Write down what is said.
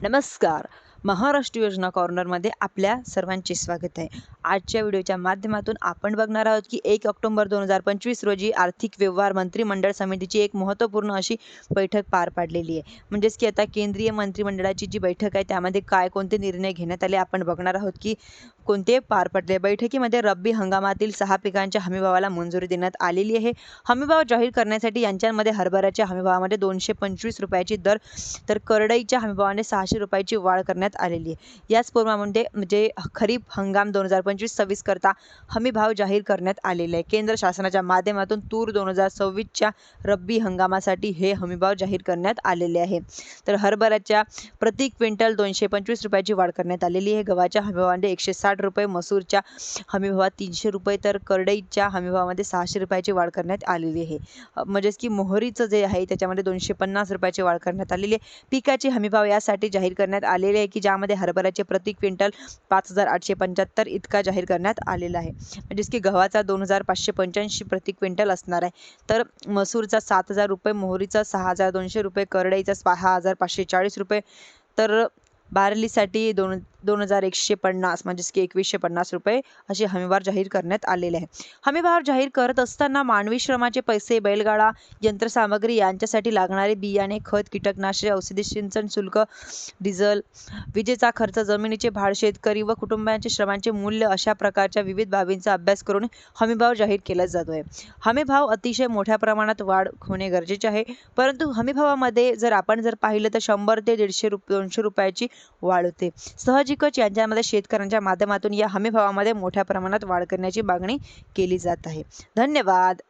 नमस्कार. महाराष्ट्र योजना कॉर्नरमध्ये आपल्या सर्वांचे स्वागत आहे. आजच्या व्हिडिओच्या माध्यमातून आपण बघणार आहोत की एक ऑक्टोबर दोन हजार पंचवीस रोजी आर्थिक व्यवहार मंत्रिमंडळ समितीची एक महत्त्वपूर्ण अशी बैठक पार पाडलेली आहे. म्हणजेच की आता केंद्रीय मंत्रिमंडळाची जी बैठक आहे त्यामध्ये काय कोणते निर्णय घेण्यात आले आपण बघणार आहोत की कोणते पार पडले बैठकीमध्ये रब्बी हंगामातील सहा पिकांच्या हमीभावाला मंजुरी देण्यात आलेली आहे. हमीभाव जाहीर करण्यासाठी यांच्यामध्ये हरभऱ्याच्या हमीभावामध्ये दोनशे पंचवीस रुपयाची दर तर करडईच्या हमीभावाने सहाशे रुपयाची वाढ करण्यात आलेली आहे. याच पूर्वामध्ये म्हणजे खरीप हंगाम दोन हजार पंचवीस सव्वीस करता हमीभाव जाहीर करण्यात आलेले आहे. केंद्र शासनाच्या माध्यमातून तूर दोन हजार सव्वीसच्या रब्बी हंगामासाठी हे हमीभाव जाहीर करण्यात आलेले आहे. तर हरभऱ्याच्या प्रति क्विंटल दोनशे पंचवीस रुपयाची वाढ करण्यात आलेली आहे. गव्हाच्या हमीभावामध्ये एकशे साठ रुपये मसूरच्या हमीभावात तीनशे रुपये तर करडईच्या हमीभावामध्ये सहाशे रुपयाची वाढ करण्यात आलेली आहे. म्हणजेच की मोहरीचं जे आहे त्याच्यामध्ये दोनशे पन्नास रुपयाची वाढ करण्यात आलेली आहे. पिकाचे हमीभाव यासाठी जाहीर करण्यात आलेले आहे की ज्यामध्ये हरभऱ्याचे प्रति क्विंटल पाच हजार आठशे पंच्याहत्तर इतका जाहीर करण्यात आलेला आहे. म्हणजेच की गव्हाचा दोन हजार पाचशे पंच्याऐंशी प्रति क्विंटल असणार आहे. तर मसूरचा सात हजार रुपये मोहरीचा सहा हजार दोनशे रुपये करडईचा सहा हजार पाचशे चाळीस रुपये. तर बार्लीसाठी दोन दोन हजार एकशे पन्नास म्हणजेच की एकवीसशे पन्नास रुपये असे हमीभार जाहीर करण्यात आलेले आहे हमीभार जाहीर करत असताना मानवी श्रमाचे पैसे बैलगाडा यंत्रसामग्री यांच्यासाठी लागणारे बियाणे खत कीटकनाशके औषधी सिंचन शुल्क डिझेल विजेचा खर्च जमिनीचे भाड शेतकरी व कुटुंबांचे श्रमांचे मूल्य अशा प्रकारच्या विविध बाबींचा अभ्यास करून हमीभाव जाहीर केला जातो आहे हमीभाव अतिशय मोठ्या प्रमाणात वाढ होणे गरजेचे आहे. परंतु हमीभावामध्ये जर आपण जर पाहिलं तर शंभर ते दीडशे रुप दोनशे रुपयाची वाढ होते. साहजिकच यांच्यामध्ये शेतकऱ्यांच्या माध्यमातून या हमीभावामध्ये मोठ्या प्रमाणात वाढ करण्याची मागणी केली जात आहे. धन्यवाद.